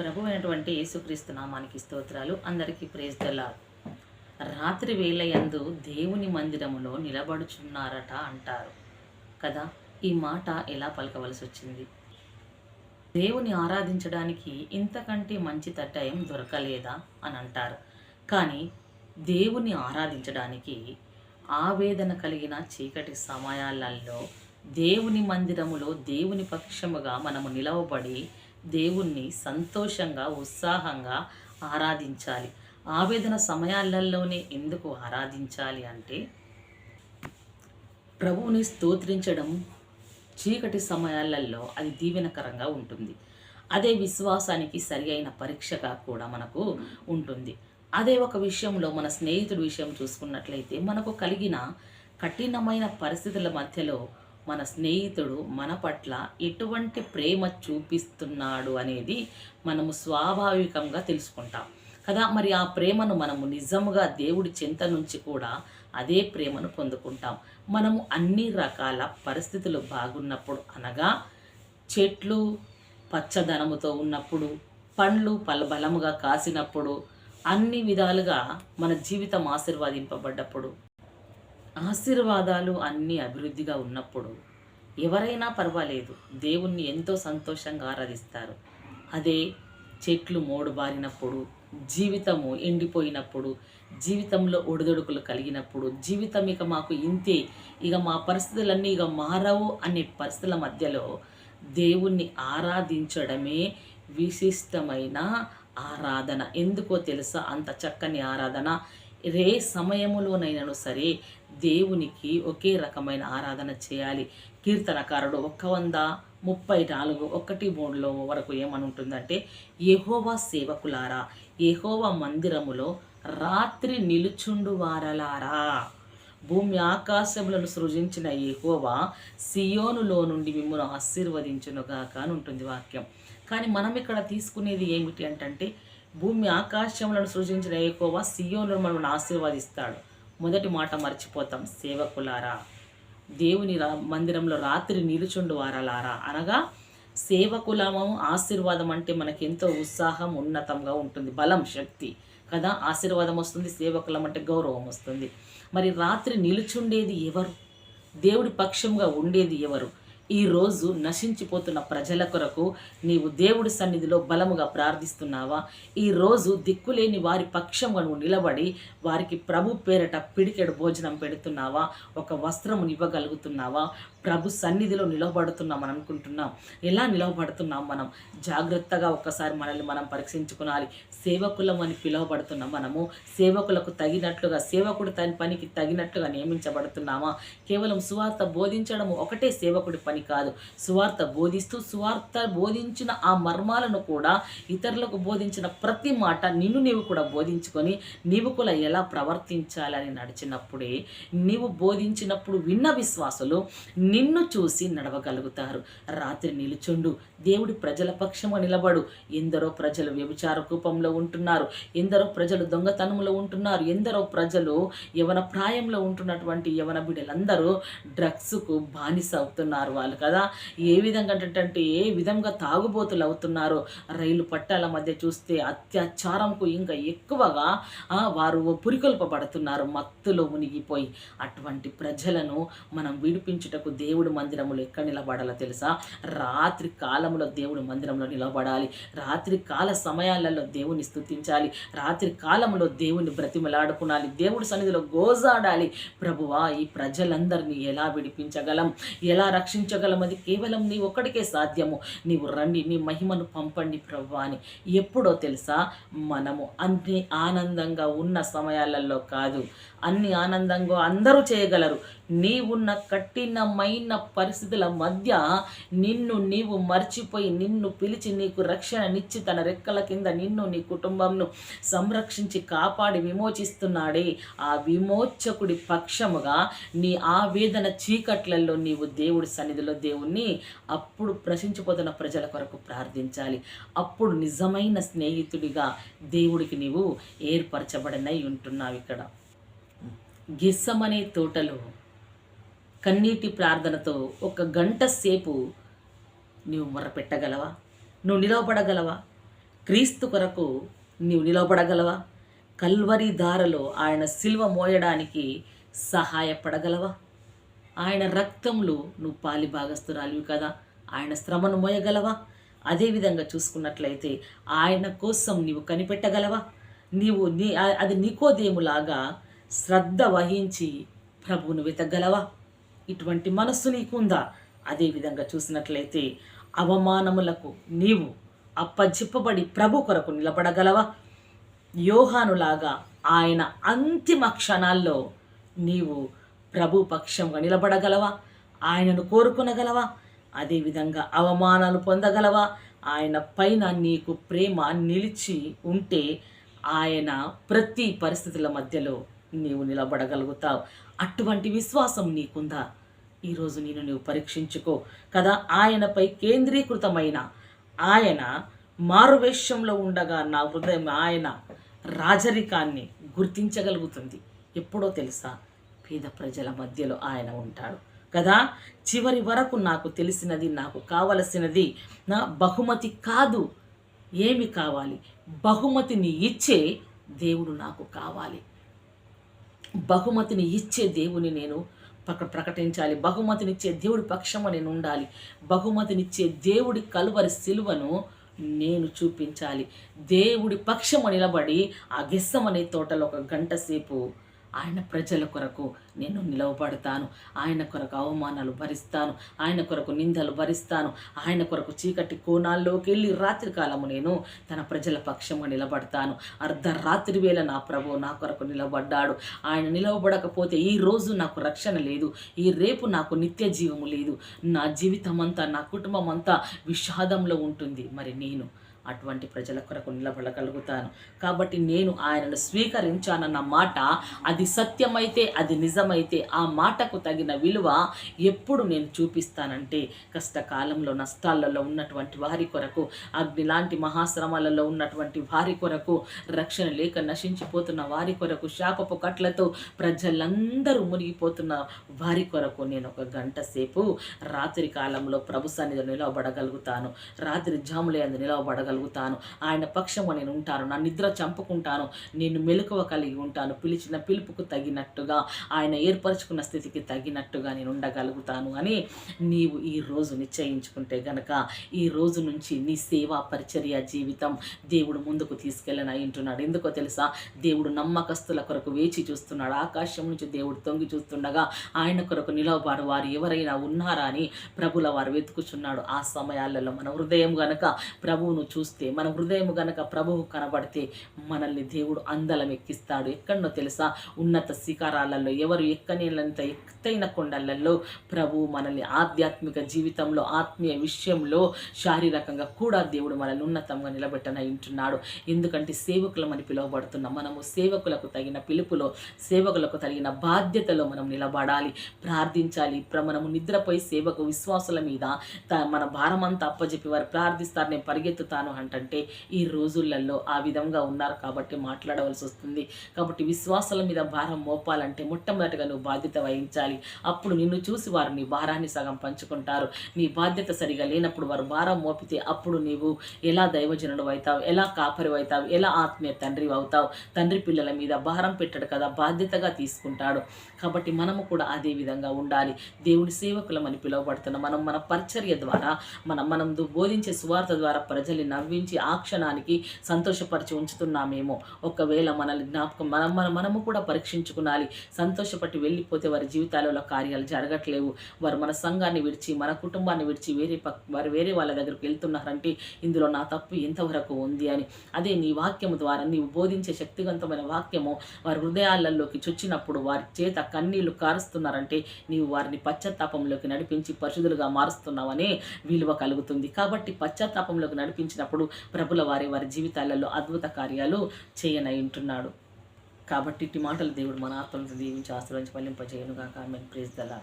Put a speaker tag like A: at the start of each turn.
A: ప్రభు అయినటువంటి యేసుక్రీస్తు నామానికి స్తోత్రాలు. అందరికీ ప్రేజ్ రాత్రి వేళ యందు దేవుని మందిరములో నిలబడుచున్నారట అంటారు. కదా ఈ మాట ఎలా పలకవలసి వచ్చింది? దేవుని ఆరాధించడానికి ఇంతకంటే మంచి తట్టయం దొరకలేదా అని అంటారు. కానీ దేవుని ఆరాధించడానికి ఆవేదన కలిగిన చీకటి సమయాలలో దేవుని మందిరములో దేవుని పక్షముగా మనము నిలవబడి దేవుణ్ణి సంతోషంగా ఉత్సాహంగా ఆరాధించాలి. ఆవేదన సమయాలలోనే ఎందుకు ఆరాధించాలి అంటే ప్రభువుని స్తోత్రించడం చీకటి సమయాలలో అది దీవెనకరంగా ఉంటుంది. అదే విశ్వాసానికి సరి అయిన పరీక్షగా కూడా మనకు ఉంటుంది. అదే ఒక విషయంలో మన స్నేహితుడి విషయం చూసుకున్నట్లయితే మనకు కలిగిన కఠినమైన పరిస్థితుల మధ్యలో మన స్నేహితుడు మన పట్ల ఎటువంటి ప్రేమ చూపిస్తున్నాడు అనేది మనము స్వాభావికంగా తెలుసుకుంటాం. కదా మరి ఆ ప్రేమను మనము నిజముగా దేవుడి చింత నుంచి కూడా అదే ప్రేమను పొందుకుంటాం. మనము అన్ని రకాల పరిస్థితులు బాగున్నప్పుడు అనగా చెట్లు పచ్చదనముతో ఉన్నప్పుడు పండ్లు పలబలముగా కాసినప్పుడు అన్ని విధాలుగా మన జీవితం ఆశీర్వాదింపబడ్డప్పుడు ఆశీర్వాదాలు అన్నీ అభివృద్ధిగా ఉన్నప్పుడు ఎవరైనా పర్వాలేదు దేవుణ్ణి ఎంతో సంతోషంగా ఆరాధిస్తారు. అదే చెట్లు మోడుబారినప్పుడు జీవితము ఎండిపోయినప్పుడు జీవితంలో ఒడిదొడుకులు కలిగినప్పుడు జీవితం ఇక మాకు ఇంతే ఇక మా పరిస్థితులన్నీ ఇక మారవు అనే పరిస్థితుల మధ్యలో దేవుణ్ణి ఆరాధించడమే విశిష్టమైన ఆరాధన. ఎందుకో తెలుసా? అంత చక్కని ఆరాధన. రే సమయములోనైనాను సరే దేవునికి ఒకే రకమైన ఆరాధన చేయాలి. కీర్తనకారుడు ఒక్క వంద ముప్పై నాలుగు ఒకటి మూడులో వరకు ఏమని ఉంటుందంటే యెహోవా సేవకులారా యహోవా మందిరములో రాత్రి నిలుచుండు వారలారా. భూమి ఆకాశములను సృజించిన యహోవా సియోనులో నుండి మిమ్మల్ని ఆశీర్వదించునుగాక అని ఉంటుంది వాక్యం. కానీ మనం ఇక్కడ తీసుకునేది ఏమిటి అంటే భూమి ఆకాశములను సృజించిన యెహోవా సియోనులో మనల్ని ఆశీర్వదిస్తాడు. మొదటి మాట మర్చిపోతాం సేవకులారా. దేవుని రా మందిరంలో రాత్రి నిలుచుండు వారలారా. అనగా సేవకులము ఆశీర్వాదం అంటే మనకి ఎంతో ఉత్సాహం ఉన్నతంగా ఉంటుంది. బలం శక్తి. కదా ఆశీర్వాదం వస్తుంది సేవకులం అంటే గౌరవం వస్తుంది. మరి రాత్రి నిలుచుండేది ఎవరు? దేవుడి పక్షంగా ఉండేది ఎవరు? ఈ రోజు నశించిపోతున్న ప్రజల కొరకు నీవు దేవుడి సన్నిధిలో బలముగా ప్రార్థిస్తున్నావా? ఈ రోజు దిక్కులేని వారి పక్షంగా నువ్వు నిలబడి వారికి ప్రభు పేరట పిడికెడు భోజనం పెడుతున్నావా? ఒక వస్త్రము ఇవ్వగలుగుతున్నావా? ప్రభు సన్నిధిలో నిలబడుతున్నాం అని అనుకుంటున్నాం. ఎలా నిలవబడుతున్నాం మనం? జాగ్రత్తగా ఒక్కసారి మనల్ని మనం పరీక్షించుకోవాలి సేవకులం అని పిలువబడుతున్నాం మనము. సేవకులకు తగినట్లుగా సేవకుడు తన పనికి తగినట్లుగా నియమించబడుతున్నామా? కేవలం సువార్త బోధించడం ఒకటే సేవకుడి పని కాదు. సువార్త బోధిస్తూ సువార్త బోధించిన ఆ మర్మాలను కూడా ఇతరులకు బోధించిన ప్రతి మాట నిన్ను నీవు కూడా బోధించుకొని నీవు కూడా ఎలా ప్రవర్తించాలని నడిచినప్పుడే నీవు బోధించినప్పుడు విన్న విశ్వాసులు నిన్ను చూసి నడవగలుగుతారు. రాత్రి నిలుచుండు దేవుడి ప్రజల పక్షము నిలబడు. ఎందరో ప్రజలు వ్యభిచార కూపంలో ఉంటున్నారు. ఎందరో ప్రజలు దొంగతనంలో ఉంటున్నారు. ఎందరో ప్రజలు యవన ప్రాయంలో ఉంటున్నటువంటి యవన బిడ్డలందరూ డ్రగ్స్కు బానిస అవుతున్నారు. వాళ్ళు కదా? ఏ విధంగా అంటే ఏ విధంగా తాగుబోతులు అవుతున్నారో రైలు పట్టాల మధ్య చూస్తే అత్యాచారంకు ఇంకా ఎక్కువగా వారు పురికొల్పబడుతున్నారు మత్తులో మునిగిపోయి. అటువంటి ప్రజలను మనం విడిపించుటకు దేవుడి మందిరములో ఎక్కడ నిలబడాలో తెలుసా? రాత్రి కాలంలో దేవుడి మందిరంలో నిలబడాలి. రాత్రి కాల సమయాలలో దేవుని స్తుతించాలి. రాత్రి కాలంలో దేవుని బ్రతిమలాడుకునాలి. దేవుడి సన్నిధిలో గోజాడాలి. ప్రభువా ఈ ప్రజలందరినీ ఎలా విడిపించగలం? ఎలా రక్షించగలం అది కేవలం నీ ఒక్కడికే సాధ్యము. నీవు రండి నీ మహిమను పంపండి ప్రభువా అని ఎప్పుడో తెలుసా? మనము అన్ని ఆనందంగా ఉన్న సమయాలలో కాదు. అన్ని ఆనందంగా అందరూ చేయగలరు. నీవున్న కఠినమైన పరిస్థితుల మధ్య నిన్ను నీవు మర్చిపోయి నిన్ను పిలిచి నీకు రక్షణనిచ్చి తన రెక్కల కింద నిన్ను నీ కుటుంబంను సంరక్షించి కాపాడి విమోచిస్తున్నాడే. ఆ విమోచకుడి పక్షముగా నీ ఆవేదన చీకట్లలో నీవు దేవుడి సన్నిధిలో దేవుణ్ణి అప్పుడు ప్రశించిపోతున్న ప్రజల కొరకు ప్రార్థించాలి. అప్పుడు నిజమైన స్నేహితుడిగా దేవుడికి నీవు ఏర్పరచబడినై ఉంటున్నావు ఇక్కడ. గిస్సమనే తోటలో కన్నీటి ప్రార్థనతో ఒక గంట సేపు నీవు మొరపెట్టగలవా నువ్వు నిలవబడగలవా? క్రీస్తు కొరకు నీవు నిలవబడగలవా? కల్వరి దారలో ఆయన సిల్వ మోయడానికి సహాయపడగలవా? ఆయన రక్తంలో నువ్వు పాలి భాగస్తురాలివి కదా ఆయన శ్రమను మోయగలవా? అదేవిధంగా చూసుకున్నట్లయితే ఆయన కోసం నీవు కనిపెట్టగలవా? నీవు నీ అది నికోదేములాగా శ్రద్ధ వహించి ప్రభువును వెతగలవా ఇటువంటి మనస్సు నీకుందా? అదేవిధంగా చూసినట్లయితే అవమానములకు నీవు అప్పజిప్పబడి ప్రభు కొరకు నిలబడగలవా? యోహానులాగా ఆయన అంతిమ క్షణాల్లో నీవు ప్రభు పక్షంగా నిలబడగలవా? ఆయనను కోరుకునగలవా? అదేవిధంగా అవమానాలు పొందగలవా? ఆయన పైన నీకు ప్రేమ నిలిచి ఉంటే ఆయన ప్రతి పరిస్థితుల మధ్యలో నీవు నిలబడగలుగుతావు. అటువంటి విశ్వాసం నీకుందా? ఈరోజు నేను నీవు పరీక్షించుకో. కదా ఆయనపై కేంద్రీకృతమైన ఆయన మారువేషంలో ఉండగా నా హృదయం ఆయన రాజరికాన్ని గుర్తించగలుగుతుంది. ఎప్పుడో తెలుసా? పేద ప్రజల మధ్యలో ఆయన ఉంటాడు. కదా చివరి వరకు నాకు తెలిసినది నాకు కావలసినది నా బహుమతి కాదు. ఏమి కావాలి? బహుమతిని ఇచ్చే దేవుడు నాకు కావాలి. బహుమతిని ఇచ్చే దేవుని నేను పక్క ప్రకటించాలి. బహుమతినిచ్చే దేవుడి పక్షము నేను ఉండాలి. బహుమతినిచ్చే దేవుడి కలువరి సిలువను నేను చూపించాలి. దేవుడి పక్షము నిలబడి ఆ గిస్సమనే తోటలో ఒక గంట సేపు ఆయన ప్రజల కొరకు నేను నిలవబడతాను. ఆయన కొరకు అవమానాలు భరిస్తాను. ఆయన కొరకు నిందలు భరిస్తాను. ఆయన కొరకు చీకటి కోణాల్లోకి వెళ్ళి రాత్రికాలము నేను తన ప్రజల పక్షంగా నిలబడతాను. అర్ధరాత్రి వేళ నా ప్రభు నా కొరకు నిలబడ్డాడు. ఆయన నిలవబడకపోతే ఈ రోజు నాకు రక్షణ లేదు. ఈ రేపు నాకు నిత్య జీవము లేదు. నా జీవితం అంతా నా కుటుంబం అంతా విషాదంలో ఉంటుంది. మరి నేను అటువంటి ప్రజల కొరకు నిలబడగలుగుతాను. కాబట్టి నేను ఆయనను స్వీకరించానన్న మాట అది సత్యమైతే అది నిజమైతే ఆ మాటకు తగిన విలువ ఎప్పుడు నేను చూపిస్తానంటే కష్టకాలంలో నష్టాలలో ఉన్నటువంటి వారి కొరకు అగ్ని లాంటి మహాశ్రమాలలో ఉన్నటువంటి వారి కొరకు రక్షణ లేక నశించిపోతున్న వారి కొరకు శాపపు కట్లతో ప్రజలందరూ మునిగిపోతున్న వారి కొరకు నేను ఒక గంట సేపు రాత్రి కాలంలో ప్రభు సన్నిధిలో నిలవబడగలుగుతాను రాత్రి జాములే అందు నిలవబడగ చేయగలుగుతాను. ఆయన పక్షము నేను ఉంటాను. నా నిద్ర చంపుకుంటాను. నేను మెలకువ కలిగి ఉంటాను. పిలిచిన పిలుపుకు తగినట్టుగా ఆయన ఏర్పరచుకున్న స్థితికి తగినట్టుగా నేను ఉండగలుగుతాను అని నీవు ఈ రోజు నిశ్చయించుకుంటే గనక ఈ రోజు నుంచి నీ సేవా పరిచర్య జీవితం దేవుడు ముందుకు తీసుకెళ్ళని అయింటున్నాడు ఎందుకో తెలుసా? దేవుడు నమ్మకస్తుల కొరకు వేచి చూస్తున్నాడు. ఆకాశం నుంచి దేవుడు తొంగి చూస్తుండగా ఆయన కొరకు నిలవబాడు వారు ఎవరైనా ఉన్నారా అని ప్రభుల వారు వెతుకుచున్నాడు. ఆ సమయాలలో మన హృదయం గనక ప్రభువును చూ చూస్తే మన హృదయం గనక ప్రభువు కనబడితే మనల్ని దేవుడు అందలం ఎక్కిస్తాడు. ఎక్కడనో తెలుసా? ఉన్నత శిఖరాలలో ఎవరు ఎక్కనేలంత ఎత్తైన కొండలలో ప్రభువు మనల్ని ఆధ్యాత్మిక జీవితంలో ఆత్మీయ విషయంలో శారీరకంగా కూడా దేవుడు మనల్ని ఉన్నతంగా నిలబెట్టనంటున్నాడు ఎందుకంటే సేవకులమని పిలువబడుతున్నాం. మనము సేవకులకు తగిన పిలుపులో సేవకులకు తగిన బాధ్యతలో మనం నిలబడాలి. ప్రార్థించాలి. మనము నిద్రపోయి సేవకు విశ్వాసుల మీద మన భారమంతా అప్పజెప్పి వారు ప్రార్థిస్తారు. నేను పరిగెత్తుతాను చేస్తాను అంటే ఈ రోజులలో ఆ విధంగా ఉన్నారు కాబట్టి మాట్లాడవలసి వస్తుంది. కాబట్టి విశ్వాసాల మీద భారం మోపాలంటే మొట్టమొదటిగా నువ్వు బాధ్యత వహించాలి. అప్పుడు నిన్ను చూసి వారు నీ భారాన్ని సగం పంచుకుంటారు. నీ బాధ్యత సరిగా లేనప్పుడు వారు భారం మోపితే అప్పుడు నీవు ఎలా దైవజనుడు అవుతావు? ఎలా కాపరి అవుతావు? ఎలా ఆత్మీయ తండ్రి అవుతావు? తండ్రి పిల్లల మీద భారం పెట్టడు కదా బాధ్యతగా తీసుకుంటాడు. కాబట్టి మనము కూడా అదే విధంగా ఉండాలి. దేవుని సేవకులమని పిలువబడుతున్న మనం మన పరిచర్య ద్వారా మనం మనం బోధించే సువార్త ద్వారా ప్రజల్ని నవ్వించి ఆ క్షణానికి సంతోషపరిచి ఉంచుతున్నామేమో. ఒకవేళ మనల్ని జ్ఞాపకం మనం మన మనము కూడా పరీక్షించుకునాలి. సంతోషపట్టి వెళ్ళిపోతే వారి జీవితాలలో కార్యాలు జరగట్లేవు. వారు మన సంఘాన్ని విడిచి మన కుటుంబాన్ని విడిచి వేరే పక్ వారు వేరే వాళ్ళ దగ్గరికి వెళ్తున్నారంటే ఇందులో నా తప్పు ఎంతవరకు ఉంది అని. అదే నీ వాక్యము ద్వారా నీవు బోధించే శక్తివంతమైన వాక్యము వారి హృదయాలలోకి చొచ్చినప్పుడు వారి చేత కన్నీళ్ళు కారుస్తున్నారంటే నీవు వారిని పశ్చాత్తాపంలోకి నడిపించి పరిశుద్ధులుగా మారుస్తున్నావని విలువ కలుగుతుంది. కాబట్టి పశ్చాత్తాపంలోకి నడిపించిన చేసినప్పుడు ప్రభుల వారి వారి జీవితాలలో అద్భుత కార్యాలు చేయనై ఉంటున్నాడు. కాబట్టి ఇటు మాటలు దేవుడు మన ఆత్మలను దీవించి ఆశ్రయించి పల్లింపజేయను కాక మేము ప్రేజ్ దలా